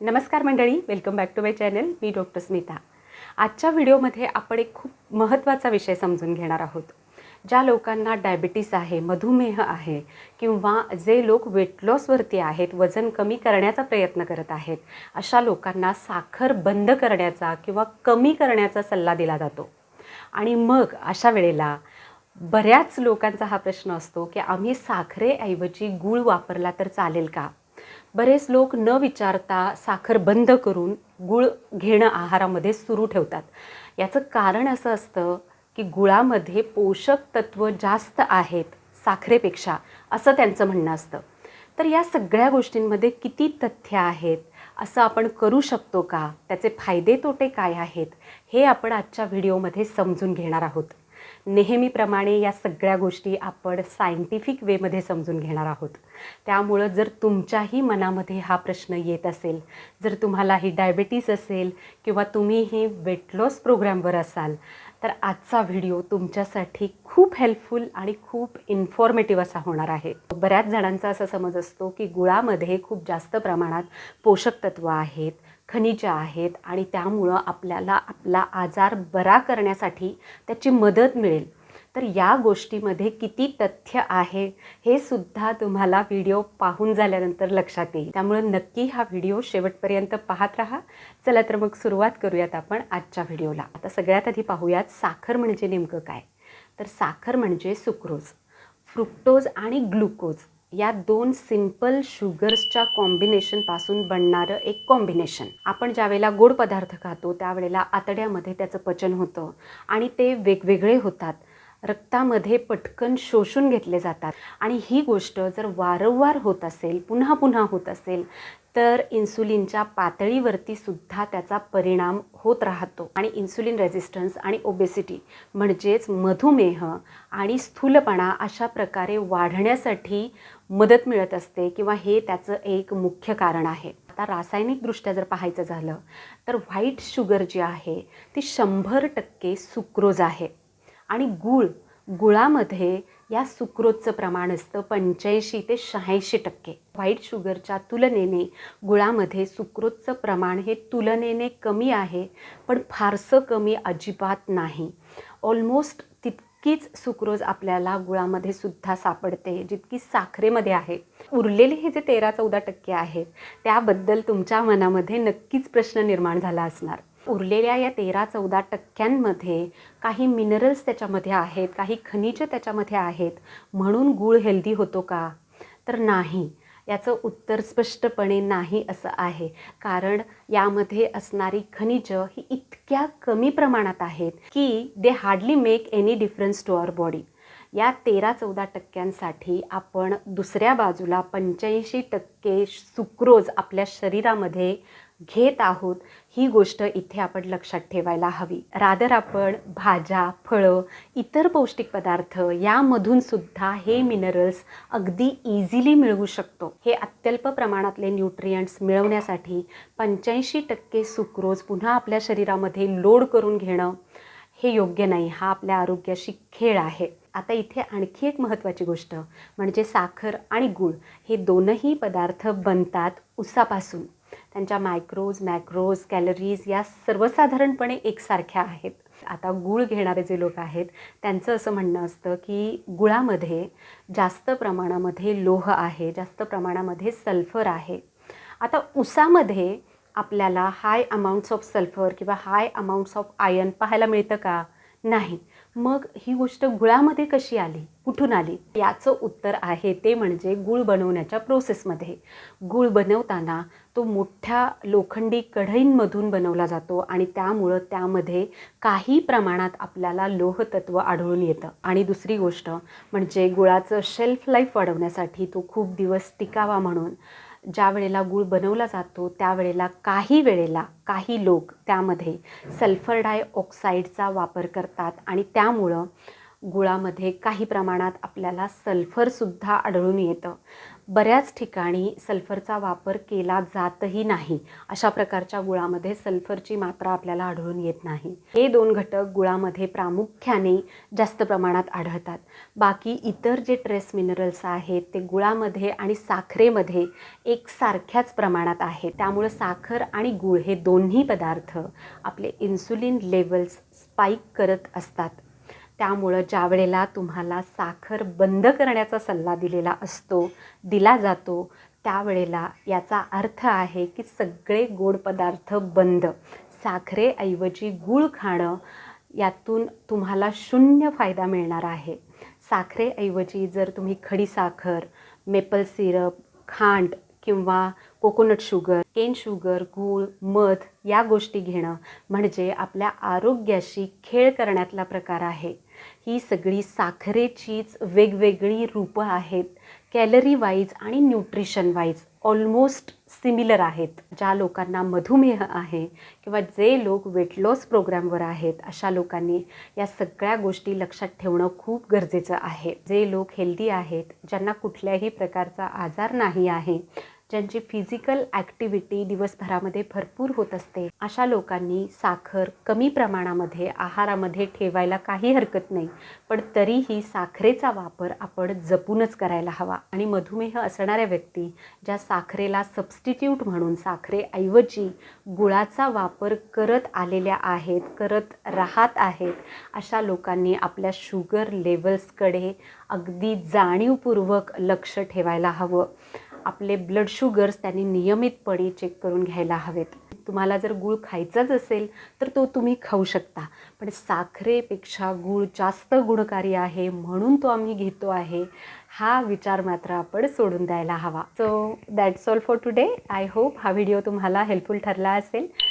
नमस्कार मंडळी welcome back to my channel me doctor Smita. आजच्या व्हिडिओमध्ये आपण एक खूप महत्त्वाचा विषय समजून घेणार आहोत ज्या लोकांना डायबिटीस आहे मधुमेह आहे किंवा जे लोक वेट लॉसवरती आहेत वजन कमी करण्याचा प्रयत्न करत आहेत अशा लोकांना साखर बंद करण्याचा किंवा कमी करण्याचा सल्ला दिला जातो. आणि मग अशा वेळेला बऱ्याच लोकांचा हा प्रश्न असतो की आम्ही साखरेऐवजी गूळ वापरला तर चालेल का? बरेच लोक न विचारता साखर बंद करून गूळ घेणं आहारामध्ये सुरू ठेवतात. याचं कारण असं असतं की गुळामध्ये पोषक तत्त्व जास्त आहेत साखरेपेक्षा असं त्यांचं म्हणणं असतं. तर या सगळ्या गोष्टींमध्ये किती तथ्य आहेत? असं आपण करू शकतो का? त्याचे फायदे तोटे काय आहेत? हे आपण आजच्या व्हिडिओमध्ये समजून घेणार आहोत. नेहमीप्रमाणे या सगळ्या गोष्टी आपण सायंटिफिक वेमध्ये समजून घेणार आहोत. त्यामुळं जर तुमच्याही मनामध्ये हा प्रश्न येत असेल जर तुम्हाला ही डायबिटीस असेल किंवा तुम्हीही वेट लॉस प्रोग्रॅमवर असाल तर आजचा व्हिडिओ तुमच्यासाठी खूप हेल्पफुल आणि खूप इन्फॉर्मेटिव्ह असा होणार आहे. बऱ्याच जणांचा असा समज असतो की गुळामध्ये खूप जास्त प्रमाणात पोषक तत्व आहेत. खनिजं आहेत आणि त्यामुळं आपल्याला आपला आजार बरा करण्यासाठी त्याची मदत मिळेल. तर या गोष्टीमध्ये किती तथ्य आहे हे सुद्धा तुम्हाला व्हिडिओ पाहून झाल्यानंतर लक्षात येईल. त्यामुळं नक्की हा व्हिडिओ शेवटपर्यंत पाहत राहा. चला तर मग सुरुवात करूयात आपण आजच्या व्हिडिओला. आता सगळ्यात आधी पाहूयात साखर म्हणजे नेमकं काय? तर साखर म्हणजे सुक्रोज फ्रुक्टोज आणि ग्लुकोज. या दोन सिंपल शुगर्सच्या कॉम्बिनेशनपासून बनणारं एक कॉम्बिनेशन आपण ज्यावेळेला गोड पदार्थ खातो त्यावेळेला आतड्यामध्ये त्याचं पचन होतं आणि ते वेगवेगळे होतात. रक्तामध्ये पटकन शोषून घेतले जातात. आणि ही गोष्ट जर वारंवार होत असेल पुन्हा पुन्हा होत असेल तर इन्सुलिनच्या पातळीवरती सुद्धा त्याचा परिणाम होत राहतो. आणि इन्सुलिन रेझिस्टन्स आणि ओबेसिटी म्हणजेच मधुमेह आणि स्थूलपणा अशा प्रकारे वाढण्यासाठी मदत मिळत असते किंवा हे त्याचं एक मुख्य कारण आहे. आता रासायनिकदृष्ट्या जर पाहायचं झालं तर व्हाईट शुगर जी आहे ती शंभर टक्के सुक्रोज आहे. आणि गूळ गुळामध्ये या सुक्रोजचं प्रमाण असतं पंच्याऐंशी ते शहाऐंशी टक्के. व्हाईट शुगरच्या तुलनेने गुळामध्ये सुक्रोजचं प्रमाण हे तुलनेने कमी आहे पण फारसं कमी अजिबात नाही. ऑलमोस्ट तितकीच सुक्रोज आपल्याला गुळामध्ये सुद्धा सापडते जितकी साखरेमध्ये आहे. उरलेले हे जे तेरा चौदा टक्के आहेत त्याबद्दल तुमच्या मनामध्ये नक्कीच प्रश्न निर्माण झाला असणार. उरलेल्या या तेरा चौदा टक्क्यांमध्ये काही मिनरल्स त्याच्यामध्ये आहेत काही खनिजं त्याच्यामध्ये आहेत म्हणून गूळ हेल्दी होतो का? तर नाही. याचं उत्तर स्पष्टपणे नाही असं आहे. कारण यामध्ये असणारी खनिजं ही इतक्या कमी प्रमाणात आहेत की they hardly make any difference to our body या तेरा चौदा टक्क्यांसाठी आपण दुसऱ्या बाजूला पंच्याऐंशी टक्के सुक्रोज आपल्या शरीरामध्ये घेत आहोत ही गोष्ट इथे आपण लक्षात ठेवायला हवी. रादर आपण भाज्या फळं इतर पौष्टिक पदार्थ यामधून सुद्धा हे मिनरल्स अगदी इझिली मिळवू शकतो. हे अत्यल्प प्रमाणातले न्यूट्रियंट्स मिळवण्यासाठी पंच्याऐंशी टक्के सुक्रोज पुन्हा आपल्या शरीरामध्ये लोड करून घेणं हे योग्य नाही. हा आपल्या आरोग्याशी खेळ आहे. आता इथे आणखी एक महत्त्वाची गोष्ट म्हणजे साखर आणि गूळ. हे दोनही पदार्थ बनतात उसापासून. त्यांच्या मायक्रोज मॅक्रोज कॅलरीज या सर्वसाधारणपणे एकसारख्या आहेत. आता गूळ घेणारे जे लोक आहेत त्यांचं असं म्हणणं असतं की गुळामध्ये जास्त प्रमाणामध्ये लोह आहे जास्त प्रमाणामध्ये सल्फर आहे. आता उसामध्ये आपल्याला हाय अमाऊंट्स ऑफ सल्फर किंवा हाय अमाऊंट्स ऑफ आयन पाहायला मिळतं का? नाही. मग ही गोष्ट गुळामध्ये कशी आली? कुठून आली? याचं उत्तर आहे ते म्हणजे गूळ बनवण्याच्या प्रोसेसमध्ये. गूळ बनवताना तो मोठ्या लोखंडी कढईंमधून बनवला जातो आणि त्यामुळं त्यामध्ये काही प्रमाणात आपल्याला लोहतत्व आढळून येतं. आणि दुसरी गोष्ट म्हणजे गुळाचं शेल्फ लाईफ वाढवण्यासाठी तो खूप दिवस टिकावा म्हणून ज्या वेळेला गूळ बनवला जातो त्यावेळेला काही वेळेला काही लोक त्यामध्ये सल्फर डायऑक्साईडचा वापर करतात आणि त्यामुळं गुळामध्ये काही प्रमाणात आपल्याला सल्फरसुद्धा आढळून येतं. बऱ्याच ठिकाणी सल्फरचा वापर केला जातही नाही. अशा प्रकारच्या गुळामध्ये सल्फरची मात्रा आपल्याला आढळून येत नाही. हे दोन घटक गुळामध्ये प्रामुख्याने जास्त प्रमाणात आढळतात. बाकी इतर जे ट्रेस मिनरल्स आहेत ते गुळामध्ये आणि साखरेमध्ये एकसारख्याच प्रमाणात आहे त्यामुळं साखर आणि गुळ हे दोन्ही पदार्थ आपले इन्सुलिन लेवल्स स्पाईक करत असतात. त्यामुळं ज्या वेळेला तुम्हाला साखर बंद करण्याचा सल्ला दिलेला असतो दिला जातो त्यावेळेला याचा अर्थ आहे की सगळे गोड पदार्थ बंद. साखरेऐवजी गूळ खाणं यातून तुम्हाला शून्य फायदा मिळणार आहे. साखरेऐवजी जर तुम्ही खडी साखर मेपल सिरप खांड किंवा कोकोनट शुगर केन शुगर गूळ मध या गोष्टी घेणं म्हणजे आपल्या आरोग्याशी खेळ करण्यातला प्रकार आहे. ही सगळी साखरेचीच वेगवेगळी रूपं आहेत. कॅलरी वाईज आणि न्यूट्रिशन वाईज ऑलमोस्ट सिमिलर आहेत. ज्या लोकांना मधुमेह आहे किंवा जे लोक वेट लॉस प्रोग्रॅमवर आहेत अशा लोकांनी या सगळ्या गोष्टी लक्षात ठेवणं खूप गरजेचं आहे. जे लोक हेल्दी आहेत ज्यांना कुठल्याही प्रकारचा आजार नाही आहे ज्यांची फिजिकल ॲक्टिव्हिटी दिवसभरामध्ये भरपूर होत असते अशा लोकांनी साखर कमी प्रमाणामध्ये आहारामध्ये ठेवायला काही हरकत नाही. पण तरीही साखरेचा वापर आपण जपूनच करायला हवा. आणि मधुमेह असणाऱ्या व्यक्ती ज्या साखरेला सबस्टिट्यूट म्हणून साखरेऐवजी गुळाचा वापर करत आलेल्या आहेत करत राहत आहेत अशा लोकांनी आपल्या शुगर लेवल्सकडे अगदी जाणीवपूर्वक लक्ष ठेवायला हवं. आपले ब्लड शुगर्स त्यांनी नियमितपणे चेक करून घ्यायला हवेत. तुम्हाला जर गूळ खायचाच असेल तर तो तुम्ही खाऊ शकता. पण साखरेपेक्षा गूळ जास्त गुणकारी आहे म्हणून तो आम्ही घेतो आहे. हा विचार मात्र आपण सोडून द्यायला हवा. So that's all for today I hope हा व्हिडिओ तुम्हाला हेल्पफुल ठरला असेल.